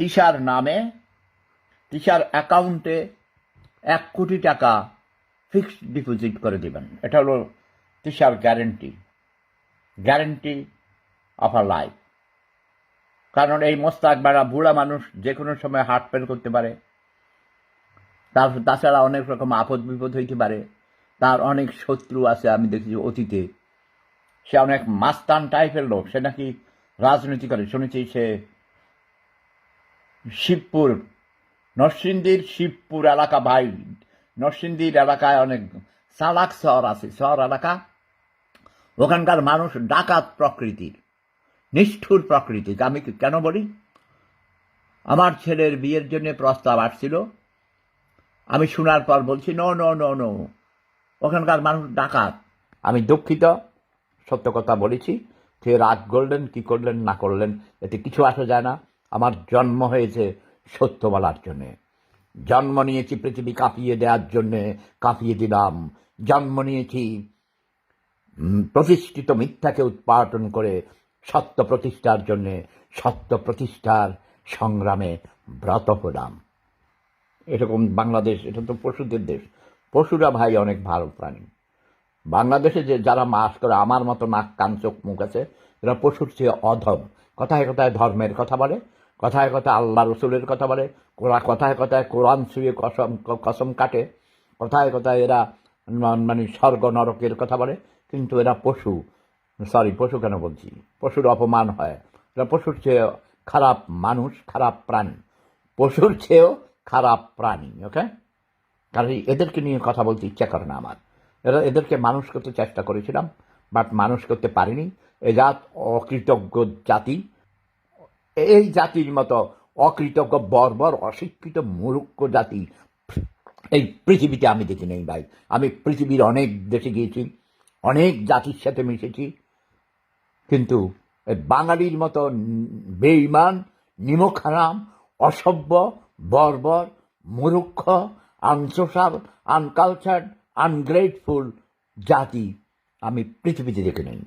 তিশার নামে, তিশার অ্যাকাউন্টে এক কোটি টাকা ফিক্সড ডিপোজিট করে দিবেন। এটা হলো তিশার guarantee guarantee of a life. কারণ এই মোস্তাক বেড়া বুড়া মানুষ, যে কোনো সময় হার্ট ফেল করতে পারে। তার, তাছাড়া অনেক রকম আপদ বিপদ হইতে পারে। তার অনেক শত্রু আছে, আমি দেখেছি অতীতে। সে অনেক মাস্তান টাইপের লোক, সে নাকি রাজনীতি করে। শুনেছি সে শিবপুর, নরসিংদীর শিবপুর এলাকা ভাই, নরসিংদীর এলাকায় অনেক সালাক শহর আছে। শহর এলাকা, ওখানকার মানুষ ডাকাত প্রকৃতির, নিষ্ঠুর প্রকৃতির। আমি কেন বলি? আমার ছেলের বিয়ের জন্য প্রস্তাব আসছিল। আমি শোনার পর বলছি নো নো নো নো ওখানকার মানুষ ডাকাত। আমি দুঃখিত, সত্য কথা বলেছি সে রাগ করলেন কি করলেন, না করলেন, এতে কিছু আসা যায় না। আমার জন্ম হয়েছে সত্য বলার জন্যে। জন্ম নিয়েছি পৃথিবী কাঁপিয়ে দেওয়ার জন্যে, কাঁপিয়ে দিলাম। জন্ম নিয়েছি প্রতিষ্ঠিত মিথ্যাকে উৎপাদন করে সত্য প্রতিষ্ঠার জন্যে, সত্য প্রতিষ্ঠার সংগ্রামে ব্রত হলাম। এরকম বাংলাদেশ, এটা তো পশুদের দেশ। পশুরা ভাই অনেক ভালো প্রাণী। বাংলাদেশে যে যারা মাস করে, আমার মতো নাক, কান, চোখ, মুখ আছে, এরা পশুর চেয়ে অধম। কথায় কথায় ধর্মের কথা বলে কথায় কথায় আল্লাহ রসুলের কথা বলে, কোরা, কথায় কথায় কোরআন শুয়ে কসম কসম কাটে, কথায় কথায় এরা মানে স্বর্গ নরকের কথা বলে, কিন্তু এরা পশু। সরি, পশু কেন বলছি? পশুর অপমান হয়। এরা পশুর চেয়ে খারাপ মানুষ, খারাপ প্রাণী। পশুর চেয়েও খারাপ প্রাণী ওকে কারণ এদেরকে নিয়ে কথা বলতে ইচ্ছা করে না আমার। এরা এদেরকে মানুষ করতে চেষ্টা করেছিলাম, বাট মানুষ করতে পারিনি। এ জাত অকৃতজ্ঞ জাতি এই জাতির মতো অকৃতজ্ঞ, বর্বর, অশিক্ষিত, মূর্খ জাতি এই পৃথিবীতে আমি দেখি নেই ভাই। আমি পৃথিবীর অনেক দেশে গিয়েছি, অনেক জাতির সাথে মিশেছি, কিন্তু বাঙালির মতো বেইমান নিমখারাম অসভ্য, বর্বর, মূর্খ আনসোশাল আনকালচার্ড, আনগ্রেটফুল জাতি আমি পৃথিবীতে দেখে নেই।